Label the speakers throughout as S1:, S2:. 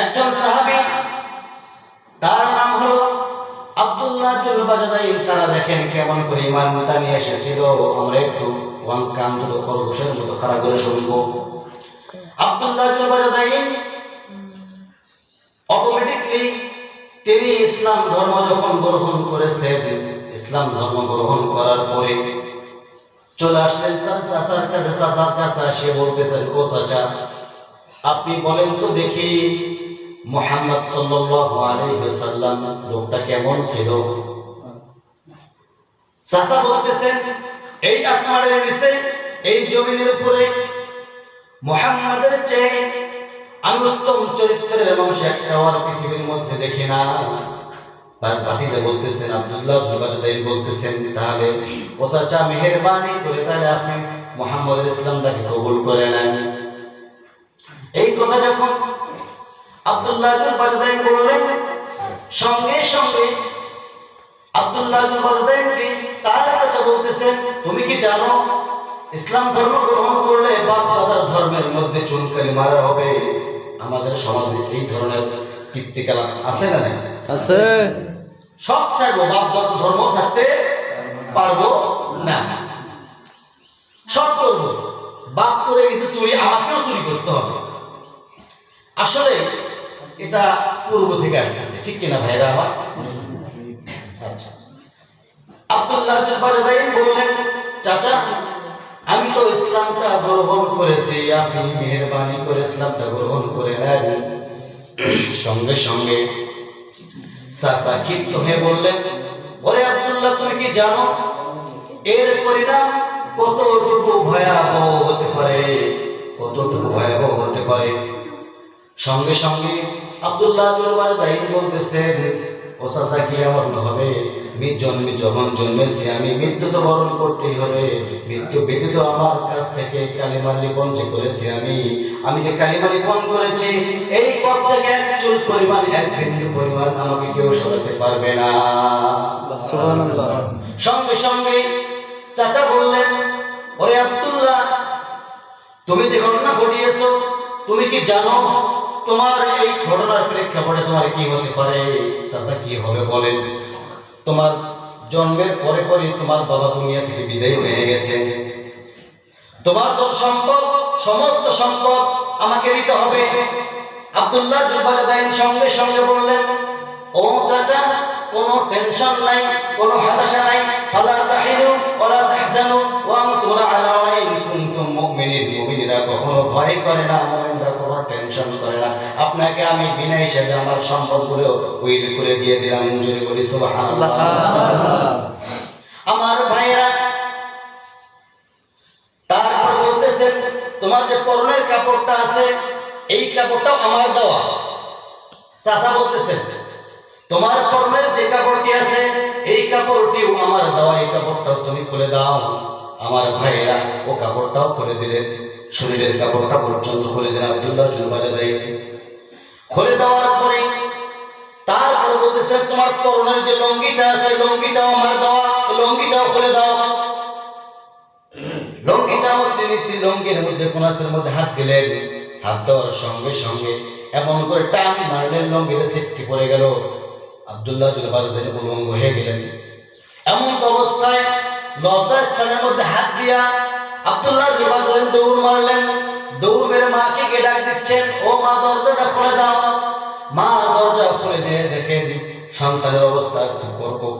S1: একজন সাহাবী, তার নাম হলো আব্দুল্লাহ জুলবাজাদাই তারা দেখেন কেমন করে ইমানটা নিয়ে এসেছিল। আমরা একটু ওয়ান কান দুটো খরগোশের মতো খারাপ করে শুনব। আব্দুল্লাহ জুলবাজাদাই অটোমেটিকলি তিনি ইসলাম ধর্ম যখন গ্রহণ করেছেন ইসলাম ধর্ম গ্রহণ করার পরে চলে আসলেন তার চাচার কাছে। চাচার কাছে আসে বলতেছেন, ও চাচা, আপনি বলেন তো দেখি মোহাম্মদ ওয়াসাল্লাম লোকটা কেমন ছিল? চাচা বলতেছেন, এই আসমানের নিচে, এই জমিনের উপরে মোহাম্মদের চেয়ে আমি উত্তম চরিত্রের মানুষ একটা পৃথিবীর মধ্যে দেখি না। বলতেছেন, আব্দুল্লাহ বলতেছেন, তাহলে করে তাহলে আপনি মোহাম্মদের ইসলামটাকে কবুল করে নেন। এই কথা যখন আব্দুল্লাহ জুবাজাদাইন বললেন সঙ্গে সঙ্গে আব্দুল্লাহ জুবাজাদাইনকে তার চাচা বলতেছেন তুমি কি জানো ইসলাম ধর্ম গ্রহণ করলে বাপ দাদার ধর্মের মধ্যে চুনকালি মারা হবে? আমাদের সমাজে এই ধরনের কীর্তিকলাপ আছে না
S2: আছে।
S1: সব ছাড়বো বাপ দাদা ধর্ম ছাড়তে পারব না। সব করব। বাপ করে গেছে চুরি আমাকেও চুরি করতে হবে। আসলে এটা পূর্ব থেকে আসতেছে। ঠিক কিনা ভাইরা আমার? আচ্ছা। আব্দুল্লাহ বাজাদাইন বললেন, চাচা, আমি তো ইসলামটা গ্রহণ করেছি, আপনি মেহরবানি করে ইসলামটা গ্রহণ করে নেন। সঙ্গে সঙ্গে চাচা ক্ষিপ্ত হয়ে বললেন, ওরে আব্দুল্লাহ, তুমি কি জানো, এর পরিণাম কতটুকু ভয়াবহ হতে পারে? কতটুকু ভয়াবহ হতে পারে? সঙ্গে সঙ্গে আব্দুল্লাহ জোরবার দায়িত্ব বলতেছেন ও চাচা কি এমন হবে? জন্মে যখন জন্মেছি আমি মৃত্যু তো বরণ করতেই হবে। মৃত্যু ব্যতীত আমার কাছ থেকে কালিমার লিপন যে করেছি আমি আমি যে কালিমা লিপন করেছি এই পথ থেকে এক চুল পরিমাণ এক বিন্দু পরিমাণ আমাকে কেউ সরাতে পারবে না। সঙ্গে সঙ্গে চাচা বললেন ওরে আব্দুল্লাহ তুমি যে ঘটনা ঘটিয়েছো তুমি কি জানো তোমার এই ঘটনার প্রেক্ষাপটে তোমার কি হতে পারে? চাচা, কি হবে বলেন। তোমার জন্মের পরে পরে তোমার বাবা দুনিয়া থেকে বিদায় হয়ে গেছে। তোমার যত সম্পদ, সমস্ত সম্পদ আমাকে দিতে হবে। আব্দুল্লাহ জুলবাজাদাইন সঙ্গে সঙ্গে বললেন, ও চাচা, কোনো টেনশন নাই, কোনো হতাশা নাই। ফালা তাহিনু, ওয়ালা তাহজানু, ওয়া আনতুম আলা কুনতুম কখনো ভয় করে না মুমিনরা কোনো টেনশন করে না। আপনাকে আমি বিনা হিসেবে আমার সম্পদগুলো উইল করে দিয়ে দিলাম জোরে বলি সুবহানাল্লাহ। আমার ভাইয়েরা তারপর বলতেছেন তোমার যে পরনের কাপড়টা আছে এই কাপড়টাও আমার দেওয়া। চাচা বলতেছেন তোমার পরনের যে কাপড়টি আছে এই কাপড়টিও আমার দেওয়া এই কাপড়টাও তুমি খুলে দাও। আমার ভাইয়েরা ও কাপড়টাও খুলে দিলেন। শরীরের কাপড়টা পর্যন্ত খুলে দিলেন আব্দুল্লাহ চুলবাজা দেয় খুলে দেওয়ার পরে তারপর বলতেছেন তোমার পরনের যে লঙ্গিটা আছে, লঙ্গিটাও আমার দেওয়া, লঙ্গিটাও খুলে দাও। লঙ্গিটাও তিনি লঙ্গির মধ্যে, কোনাসের মধ্যে হাত দিলেন। হাত দেওয়ার সঙ্গে সঙ্গে এমন করে টান মারলেন, লঙ্গিটা সিটকে পড়ে গেল। আব্দুল্লাহ জুল বাজাদের উলঙ্গ হয়ে গেলেন। এমন তো অবস্থায় লজ্জা স্থানের মধ্যে হাত দিয়া দৌড় মারলেন। দৌড় মেরে মাকে গিয়ে ডাক দিচ্ছেন? ও মা, দরজাটা খুলে দাও। মা দরজা খুলে দিয়ে দেখেন সন্তানের অবস্থা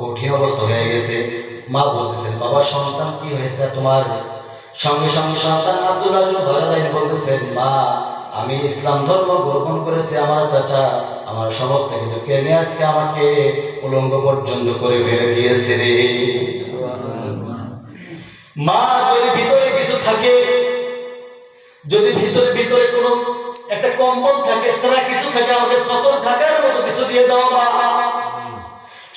S1: কঠিন অবস্থা হয়ে গেছে। মা বলতেছেন, বাবা, সন্তান কি হয়েছে তোমার? সঙ্গে সঙ্গে সন্তান আব্দুল্লাহ ধরাদাইন বলতেছেন, মা, আমি ইসলাম ধর্ম গ্রহণ করেছি আমার চাচা। আমার সমস্ত কিছু কেনে আজকে আমাকে উলঙ্গ পর্যন্ত করে ফেলে দিয়েছে রে। মা, যদি ভিতরে কিছু থাকে, যদি ভিতরে ভিতরে কোনো একটা কম্বল থাকে, সেরা কিছু থাকে, আমাকে সতর ঢাকার মতো কিছু দিয়ে দাও মা।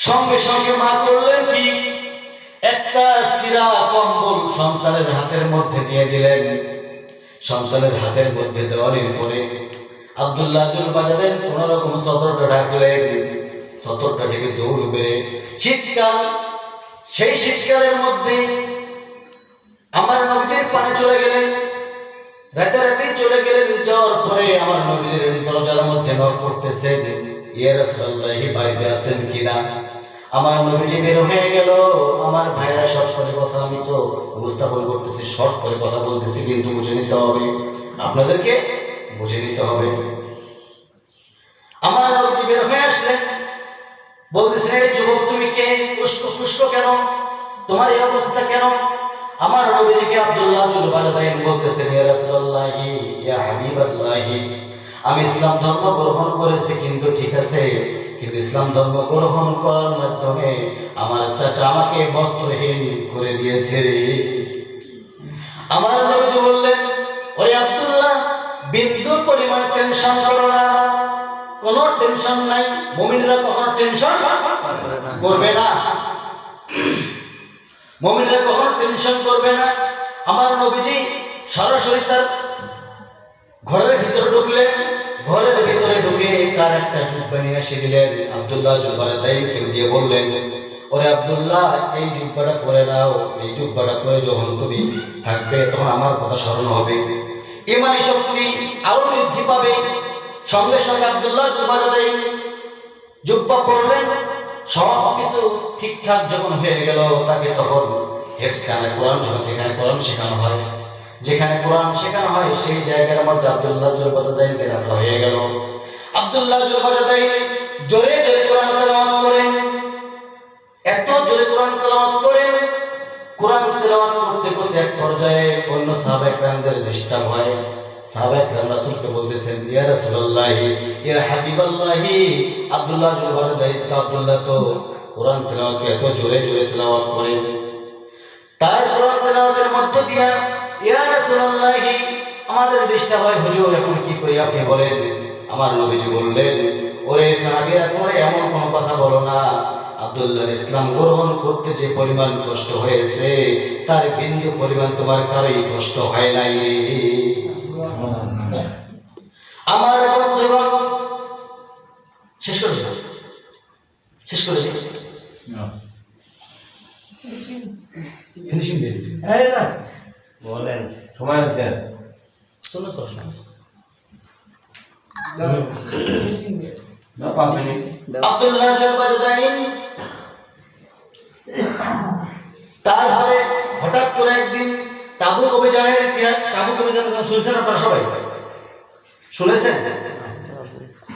S1: সঙ্গে সঙ্গে মা করলেন কি? একটা সিরা কম্বল সন্তানের হাতের মধ্যে দিয়ে দিলেন। সন্তানের হাতের মধ্যে দেওয়ার পরে আব্দুল্লাহ জুল বাজাদেন কোন রকম সতরটা ঢেকে দৌড় বেড়ে শীতকাল, সেই শীতকালের মধ্যে আমার নবীজির পানে চলে গেলেন। চলে গেলেন, যাওয়ার পরে আমার নবীর দরজার মধ্যে রাসূলুল্লাহ, বাড়িতে আছেন কিনা আমার নবীজি বের হয়ে গেল। আমার ভাইরা শর্ট করে কথা, আমি তো উপস্থাপন করতেছি, শর্ট করে কথা বলতেছি, কিন্তু বুঝে নিতে হবে। আপনাদেরকে বুঝে নিতে হবে। আমার নবীজি বের হয়ে আসলেন। বলতেছেন, এই যুবক, তুমি কে? পুষ্প পুষ্প কেন? তোমার এই অবস্থা কেন? আমার নবীজিকে আব্দুল্লাহ জুল বাজাদাইন বলতেছেন, ইয়া রাসূলুল্লাহি, ইয়া হাবিবাল্লাহি, আমি ইসলাম ধর্ম গ্রহণ করেছি কিন্তু ঠিক আছে, কিন্তু ইসলাম ধর্ম গ্রহণ করার মাধ্যমে আমার চাচা আমাকে বস্ত্রহীন করে দিয়েছে। টেনশন করো না। কোনো টেনশন নাই। মুমিনরা কখনো টেনশন করবে না। মুমিনরা কখনো টেনশন করবে না। আমার নবীজি সরাসরি তার ঘরের ভিতরে ঢুকলেন। ঘরের ভিতরে ঢুকে তার একটা জুব্বা নিয়ে এসে দিলেন। আব্দুল্লাহ জুব্বারে দাইকে দিয়ে বললেন, ওরে আব্দুল্লাহ, এই জুব্বাটা পরে নাও। এই জুব্বাটা পরে যখন তুমি থাকবে, তখন আমার কথা স্মরণ হবে। ইমানি শক্তি আরও বৃদ্ধি পাবে। সঙ্গে সঙ্গে আব্দুল্লাহ জুব্বারে দাই জুব্বা পড়লেন সব কিছু ঠিকঠাক যখন হয়ে গেল, তাকে তখন হেফসখানে কোরআন যখন যেখানে কোরআন শেখানো হয়, যেখানে কোরআন শেখানো হয়, সেই জায়গার মধ্যে আব্দুল্লাহ জুলবাজাদাইনকে রাখা হয়ে গেল। আব্দুল্লাহ জুলবাজাদাইন জোরে জোরে কোরআন তেলাওয়াত করেন। এত জোরে কোরআন তেলাওয়াত করেন কোরআন তেলাওয়াত করতে করতে এক পর্যায়ে অন্য সাহাবা একরামদের ডিস্টার্ব হয়। সাহাবা একরাম রাসূলকে বলতেছেন, ইয়া রাসূলুল্লাহ, ইয়া হাবিবাল্লাহ, আব্দুল্লাহ জুলবাজাদাইন তো আব্দুল্লাহ তো কোরআন তেলাওয়াত এত জোরে জোরে তেলাওয়াত করেন। তার কোরআন তেলাওয়াতের মধ্য দিয়া, ইয়া রাসূলুল্লাহ, আমাদের ডিস্টার্ব হয়, হুজুর, এখন কি করি আপনি বলেন। আমার নবীজি বললেন, ওরে সাহাবীরা, তোমরা এমন কোনো কথা বলো না। আব্দুল্লাহ ইসলাম গ্রহণ করতে যে পরিমাণ কষ্ট হয়েছে তার বিন্দু পরিমাণ তোমার কারোই কষ্ট হয় নাই আমার বন্ধুগণ শেষ করে শেষ করে ফিনিশিং দিয়ে
S2: বলেন। সময় আছে।
S1: শোনো প্রশ্ন
S2: না পাঁচ মিনিট।
S1: আব্দুল্লাহ তারপরে হঠাৎ করে একদিন তাবুক অভিযানের ইতিহাস তাবুক অভিযানের কথা শুনছেন আপনারা সবাই? শুনেছেন?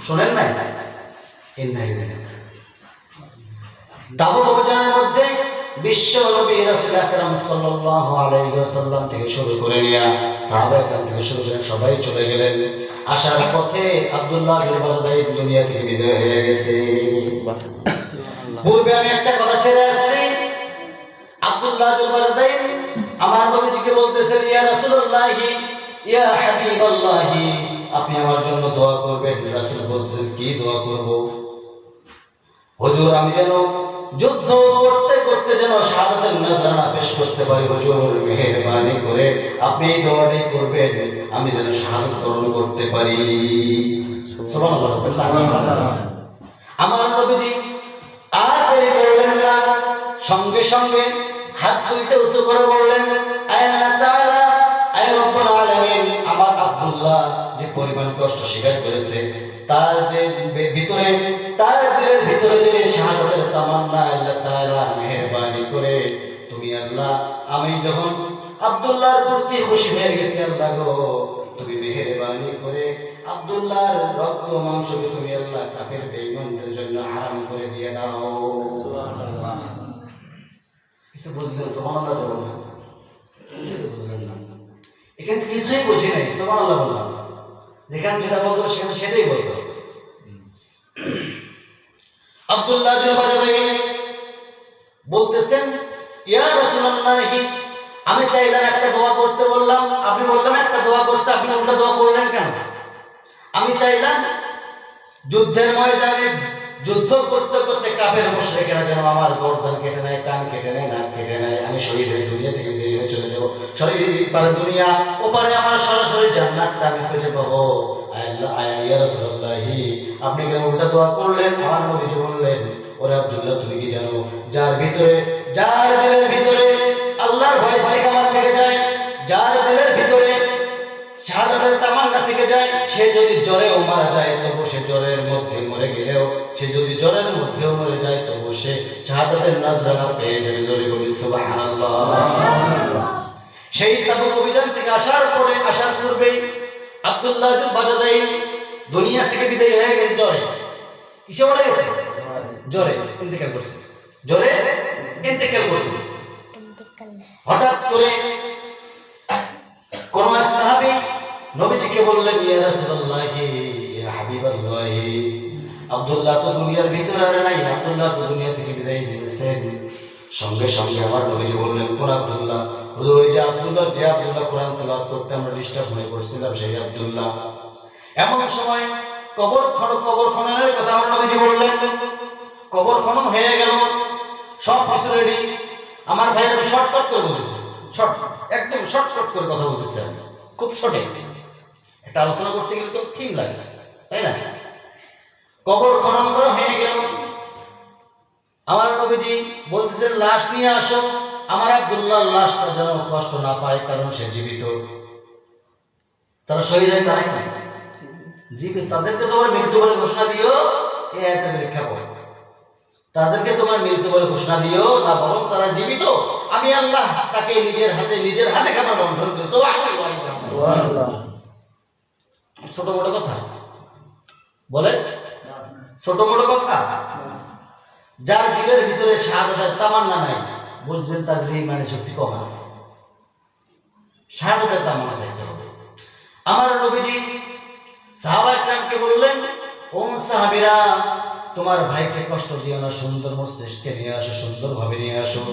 S1: শোনেন নাই। তাবুক অভিযানের মধ্যে বিশ্ব নবী রাসূল আকরাম সাল্লাল্লাহু আলাইহি ওয়াসাল্লাম থেকে শুরু করে নিয়ে সাহাবা একরাম থেকে শুরু করে সবাই চলে গেলেন। আসার পথে আব্দুল্লাহ বিন বারদাই দুনিয়া থেকে বিদায় হয়ে গেছে। পূর্বে আমি একটা আমার নবীজিকে বলতেছেন ইয়া রাসূলুল্লাহি ইয়া হাবিবাল্লাহি। আপনি আমার জন্য দোয়া করবেন। রাসূল বলতেছেন কি দোয়া করব? হুজুর আমি যেন যুদ্ধ করতে করতে যেন শাহাদাতের নজরানা পেশ করতে পারি হুজুর মেহেরবানি করে আপনি এই দোয়াটাই করবেন আমি যেন শাহাদাত বরণ করতে পারি। আমার নবীজি আর দেরি করলেন না। সঙ্গে সঙ্গে হাত দুইটা উঁচু করে বললেন আমার আব্দুল্লাহ যে পরিমাণ কষ্ট স্বীকার করেছে, তার যে ভিতরে, তার দিলের ভিতরে যে শাহাদাতের তামান্না, আল্লাহ তাআলা মেহেরবানি করে, তুমি আল্লাহ, আমি যখন আব্দুল্লাহর প্রতি খুশি হয়ে গেছি, আল্লাহ গো, তুমি মেহেরবানি করে আব্দুল্লাহর রক্ত মাংসকে তুমি আল্লাহ কাফের বেঈমানদের জন্য হারাম করে দিয়ে দাও। কিছু বুঝলেন তো বললেন তো বুঝলেন না। এখানে তো কিছুই বুঝি নাই, সুবহানাল্লাহ বললাম যেখানে যেটা বলতো সেখানে সেটাই বলতো আব্দুল্লাহ জুলবাজাদাই বলতেছেন, ইয়া রাসূলুল্লাহি, আমি চাইলাম একটা দোয়া করতে বললাম। আপনি বললাম একটা দোয়া করতে, আপনি উল্টা দোয়া করলেন কেন? আমি চাইলাম যুদ্ধের ময়দানে যুদ্ধ করতে করতে কাপের মুশরিকেরা যেন আমার গর্দান কেটে নেয়, কান কেটে নেয়, নাক কেটে নেয়, আমি শহীদ হয়ে দুনিয়া থেকে বিদায় হয়ে চলে যাব। শরীর পারে দুনিয়া ওপারে আমার সরাসরি জান্নাতটা, আমি খুঁজে পাবো। আল্লাহ আপনি কেন উল্টা দোয়া করলেন? আমার নবীজি বললেন, ওরে আব্দুল্লাহ, তুমি কি জানো? যার ভিতরে, যার দিলের ভিতরে আল্লাহর ভয় থেকে থেকে যায় সে যদি জ্বরেও মারা যায় তবু সে জ্বরের মধ্যে মরে গেলেও সে যদি জ্বরের মধ্যেও মরে যায় তবু সে শাহাদাতের নজরানা পেয়ে যাবে। জলে বলি সুবহানাল্লাহ। সেই তাবুক অভিযান থেকে আসার পরে আসার পূর্বেই আব্দুল্লাহ বাজাদাই দুনিয়া থেকে বিদায় হয়ে গেছে জ্বরে। কিসে মারা গেছে? জ্বরে ইন্তেকাল করছে। জ্বরে ইন্তেকাল করছে। হঠাৎ করে নবীজিকে বললেন, ইয়া রাসূলুল্লাহ, ইয়া হাবিবাল্লাহ, আব্দুল্লাহ তো দুনিয়ার ভিতরে আর নাই, আব্দুল্লাহ তো দুনিয়া থেকে বিদায় নিয়েছেন। সঙ্গে সঙ্গে আমার নবীজি বললেন, কোন আব্দুল্লাহ? হুজুর, ওই যে আব্দুল্লাহ যে আব্দুল্লাহ কোরআন তেলাওয়াত করতে আমরা ডিস্টার্ব মনে করছিলাম, সেই আব্দুল্লাহ। এমন সময় কবর খনন, কবর খননের কথা আমার নবীজি বললেন, কবর খনন হয়ে গেল, সব কিছু রেডি আমার ভাইয়ের আমি শর্টকাট করে বলতেছি শর্ট একদম শর্টকাট করে কথা বলতেছি আমি, খুব শর্টে একটা আলোচনা করতে গেলে তো ঠিক লাগে, তাই না? কবর খনন করা হয়ে গেল। আমার নবীজি বলতেছেন, লাশ নিয়ে আসো। আমার আব্দুল্লাহ লাশটা যেন কষ্ট না পায়, কারণ সে জীবিত। তারা শহীদ হয় তারাই না জীবিত। তাদেরকে তোমার মৃত্যু বলে ঘোষণা দিও এই আয়াতের প্রেক্ষাপট তাদেরকে তোমার মৃত্যু বলে ঘোষণা দিও, না বরং তারা জীবিত। আমি আল্লাহ তাকে নিজের হাতে নিজের হাতে খাবার বন্টন করি। সুবহানাল্লাহ। ছোট বড় কথা? বলে ছোট বড় কথা? যার দিলের ভিতরে শাহাদাতের তামান্না নাই, বুঝবেন তার ইমানের শক্তি কম আছে। শাহাদাতের তামান্না থাকতে হবে। আমার নবীজি সাহাবা ইকরামকে বললেন, ও সাহাবীরা, তোমার ভাইকে কষ্ট দিও না, সুন্দর মস্তিষ্কে নিয়ে আসো, সুন্দরভাবে নিয়ে আসো।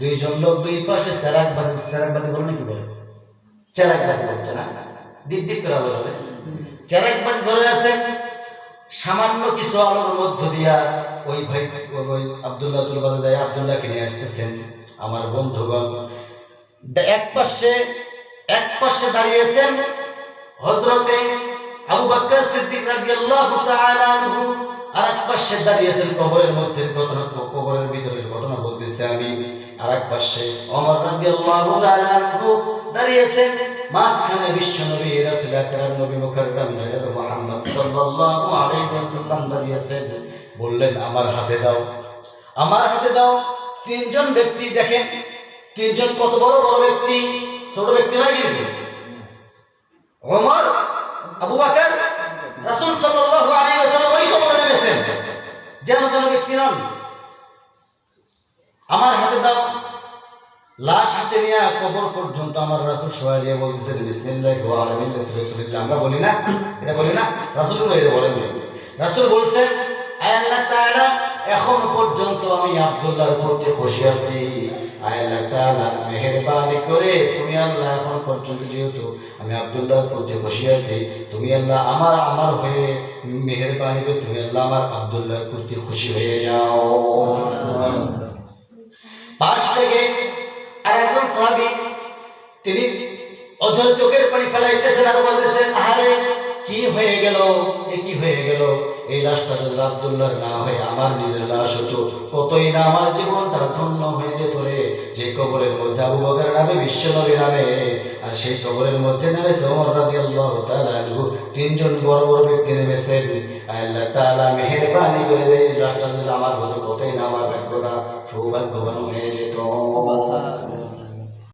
S1: দুইজন লোক দুই পাশে চেরাক বাতি চেরাক বাতি বলে নাকি বলে? চেরাক বাতি বলছে না? দীপ করে জ্বলে চেরাক বাতি ধরে আছে, সামান্য কিছু আলোর মধ্য দিয়া ওই ভাই, ওই আব্দুল্লাহ তুলবাদ দেয় আব্দুল্লাহকে নিয়ে আসতেছেন, আমার বন্ধুগণ। এক পাশে এক পাশে দাঁড়িয়েছেন হজরতে আবু বকর সিদ্দিক আর এক পাশে দাঁড়িয়েছেন কবরের মধ্যে ঘটনা, কবরের ভিতরের ঘটনা বলতেছে আমি, আর এক পাশে রাদিয়াল্লাহু তাআলা আনহু দাঁড়িয়েছেন মাঝখানে বিশ্ব নবী, রাসূল আকরাম, নবী মুকাররম জনাব মুহাম্মদ সাল্লাল্লাহু আলাইহি ওয়াসাল্লাম দাঁড়িয়েছেন বললেন, আমার হাতে দাও। আমার হাতে দাও? তিনজন ব্যক্তি দেখেন, তিনজন কত বড় বড় ব্যক্তি? ছোট ব্যক্তি নয় কিন্তু। ওমর, আবু বকর, রাসূল সাল্লাল্লাহু আলাইহি ওয়াসাল্লাম ওই কবরে নেমেছেন যেন তেন ব্যক্তি নন। আমার হাতে দাও। লাশ হাতে নিয়ে কবর পর্যন্ত আমার রাসূল শোয়া দিয়ে বলতেছেন বিসমিল্লাহি আমরা বলি না? এটা বলি না? রাসূল কিন্তু এটা বলেন রাসূল বলছেন আয় আল্লাহ তাআলা এখন পর্যন্ত আমি আব্দুল্লাহর প্রতি খুশি আছি। আয় আল্লাহ তাআলা মেহেরবানি করে তুমি আল্লাহ এখন পর্যন্ত যেহেতু আমি আব্দুল্লাহর প্রতি খুশি আছি তুমি আল্লাহ আমার আমার হয়ে মেহেরবানি করে তুমি আল্লাহ আমার আব্দুল্লাহর প্রতি খুশি হয়ে যাও। পাশ থেকে আর একজন সাহাবি তিনি অঝর চোখের পানি ফেলাইতেছেন আর বলতেছেন আহারে কি হয়ে গেল? এ কি হয়ে গেল? এই লাশটা যদি আব্দুল্লাহর না হয়ে, আমার নিজের লাশ হতো। কতই না আমার জীবনটা ধন্য হয়ে যেত রে। যে কবরের মধ্যে আবু বকর নামে বিশ্বনবী নামে, আর সেই কবরের মধ্যে নেমেছে ওমর রাদিয়াল্লাহু তাআলা আনহু। তিনজন বড় বড় ব্যক্তি নেমেছেন। আল্লাহ তাআলা মেহেরবানি করে এই লাশটা যদি আমার হতো, কতই না আমার ভাগ্যটা সৌভাগ্যবান হয়ে যেত।